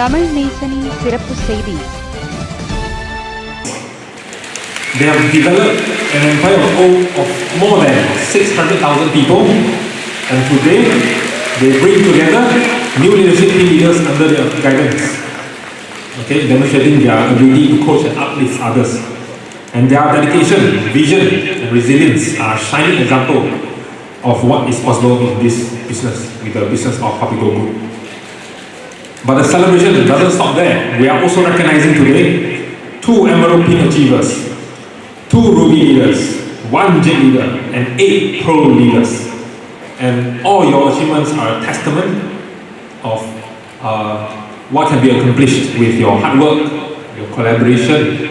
தமிழ் நேசனின் சிறப்பு செய்தி They have developed an empire of, o- of more than 600,000 people, and today they bring together new leadership team leaders under their guidance, okay, demonstrating their ability to coach and uplift others. And their dedication, vision, and resilience are shining example of what is possible in this business, with the business of Papigo Group. But the celebration doesn't stop there. We are also recognizing today two Emerald Pin achievers, two Ruby leaders, one J leader, and eight Pro leaders. And all your achievements are a testament of uh, what can be accomplished with your hard work, your collaboration,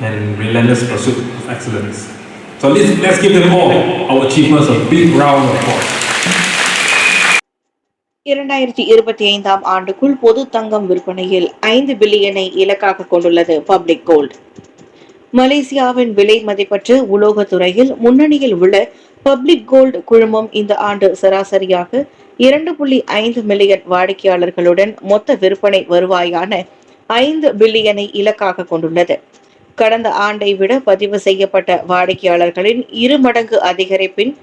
and relentless pursuit of excellence. So let's, let's give them all our achievements a big round of applause. இரண்டாயிரத்தி இருபத்தி ஐந்தாம் ஆண்டுக்குள் பொது தங்கம் விற்பனையில் ஐந்து பில்லியனை இலக்காக கொண்டுள்ளது public gold. மலேசியாவின் விலை மதிப்பற்ற உலோகத் துறையில் முன்னணியில் உள்ள பப்ளிக் கோல்டு குழுமம் இந்த ஆண்டு சராசரியாக இரண்டு புள்ளி ஐந்து மில்லியன் வாடிக்கையாளர்களுடன் மொத்த விற்பனை வருவாயான ஐந்து பில்லியனை இலக்காக கொண்டுள்ளது. கடந்த ஆண்டை விட பதிவு செய்யப்பட்ட வாடிக்கையாளர்களின் இரு மடங்கு அதிகரிப்பின்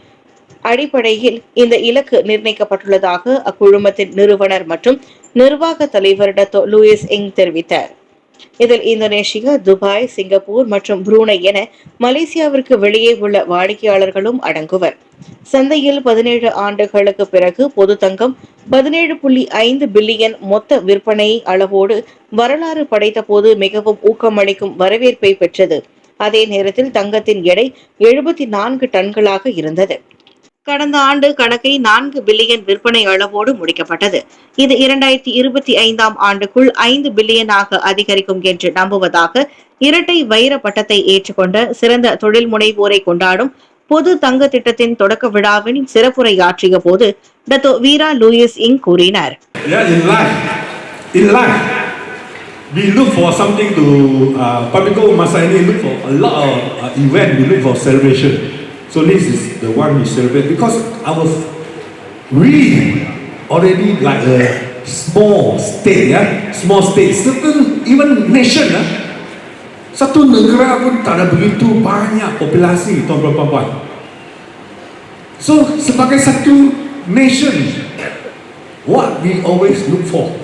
அடிப்படையில் இந்த இலக்கு நிர்ணயிக்கப்பட்டுள்ளதாக அக்குழுமத்தின் நிறுவனர் மற்றும் நிர்வாக தலைவர் டத்தோ லூயிஸ் இங் தெரிவித்தார். இதில் இந்தோனேஷியா துபாய் சிங்கப்பூர் மற்றும் புரூனை என மலேசியாவிற்கு வெளியே உள்ள வாடிக்கையாளர்களும் அடங்குவர். சந்தையில் பதினேழு ஆண்டுகளுக்கு பிறகு பொது தங்கம் பதினேழு புள்ளி ஐந்து பில்லியன் மொத்த விற்பனை அளவோடு வரலாறு படைத்த போது மிகவும் ஊக்கமளிக்கும் வரவேற்பை பெற்றது. அதே நேரத்தில் தங்கத்தின் எடை எழுபத்தி நான்கு டன்களாக இருந்தது. கடந்த ஆண்டு கணக்கை நான்கு பில்லியன் விற்பனை அளவோடு முடிக்கப்பட்டது இது இரண்டாயிரத்தி இருபத்தி ஐந்தாம் ஆண்டுக்குள் ஐந்து பில்லியனாக அதிகரிக்கும் என்று நம்புவதாக இரட்டை வைர பட்டத்தை ஏற்றுக்கொண்ட சிறந்த தொழில் முனைவோரை கொண்டாடும் பொது தங்க திட்டத்தின் தொடக்க விழாவின் சிறப்புரையாற்றிய போது டத்தோ வீரா லூயிஸ் இங் கூறினார் we look for something to, uh, Papico Masani look for a lot of uh, event, we look for celebration. So this is the one we celebrate because our, we already like a small state, yeah, small state, certain even nation, ah, satu negara pun tak ada begitu banyak populasi tuan-tuan puan-puan. So sebagai satu nation, what we always look for.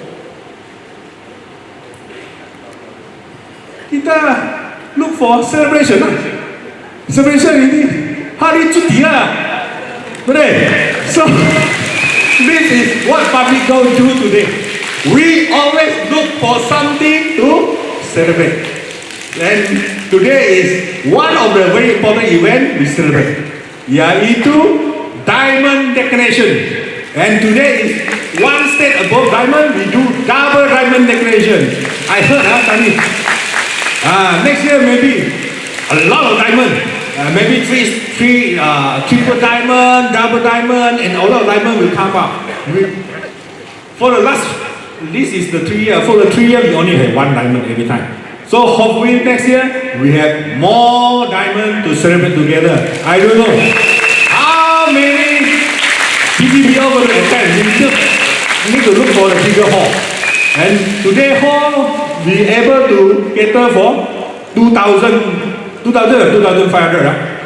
Kita look for celebration lah. Celebration ini hari cuti lah. Betul? So, this is what public go do today. We always look for something to celebrate. And today is one of the very important event we celebrate. Yaitu diamond decoration. And today is one step above diamond, we do double diamond decoration. I heard ah, tadi. Ah, next year maybe a lot of diamond. Uh, maybe three, three uh, triple diamond, double diamond, and a lot of diamond will come up. For the last, this is the three year. For the three year, we only have one diamond every time. So hopefully next year we have more diamond to celebrate together. I don't know how many going to attend. We need to look for the bigger hall. And today hall we able to cater for 2,000, 2,000 or 2,500 ah.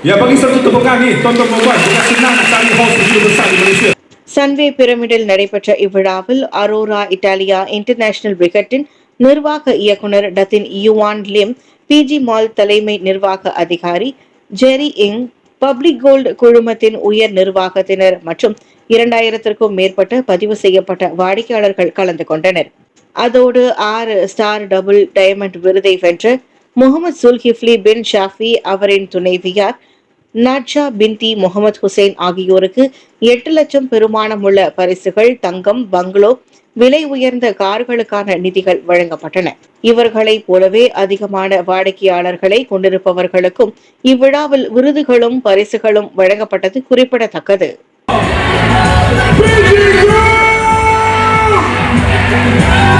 Ya bagi satu tepukan ni, tuan-tuan perempuan, bukan senang nak cari hall segitu besar di Malaysia. Sunway பிரமிடில் நடைபெற்ற இவ்விழாவில் Aurora Italia International பிரிகட்டின் நிர்வாக இயக்குனர் Datin Yuan Lim PG Mall தலைமை நிர்வாக அதிகாரி ஜெரி இங் public gold குழுமத்தின் உயர் நிர்வாகத்தினர் மற்றும் இரண்டாயிரத்திற்கும் மேற்பட்ட பதிவு செய்யப்பட்ட வாடிக்கையாளர்கள் கலந்து கொண்டனர் அதோடு ஆறு ஸ்டார் டபுள் டைமண்ட் விருதை வென்ற முகமது சுல்கிஃப்லி பின் ஷாஃபி அவரின் துணைவியார் நாட்ஷா பின்தி முகமது ஹுசைன் ஆகியோருக்கு எட்டு லட்சம் பெருமானமுள்ள பரிசுகள் தங்கம் பங்களோ விலை உயர்ந்த கார்களுக்கான நிதிகள் வழங்கப்பட்டன இவர்களைப் போலவே அதிகமான வாடிக்கையாளர்களை கொண்டிருப்பவர்களுக்கும் இவ்விழாவில் விருதுகளும் பரிசுகளும் வழங்கப்பட்டது குறிப்பிடத்தக்கது Yeah!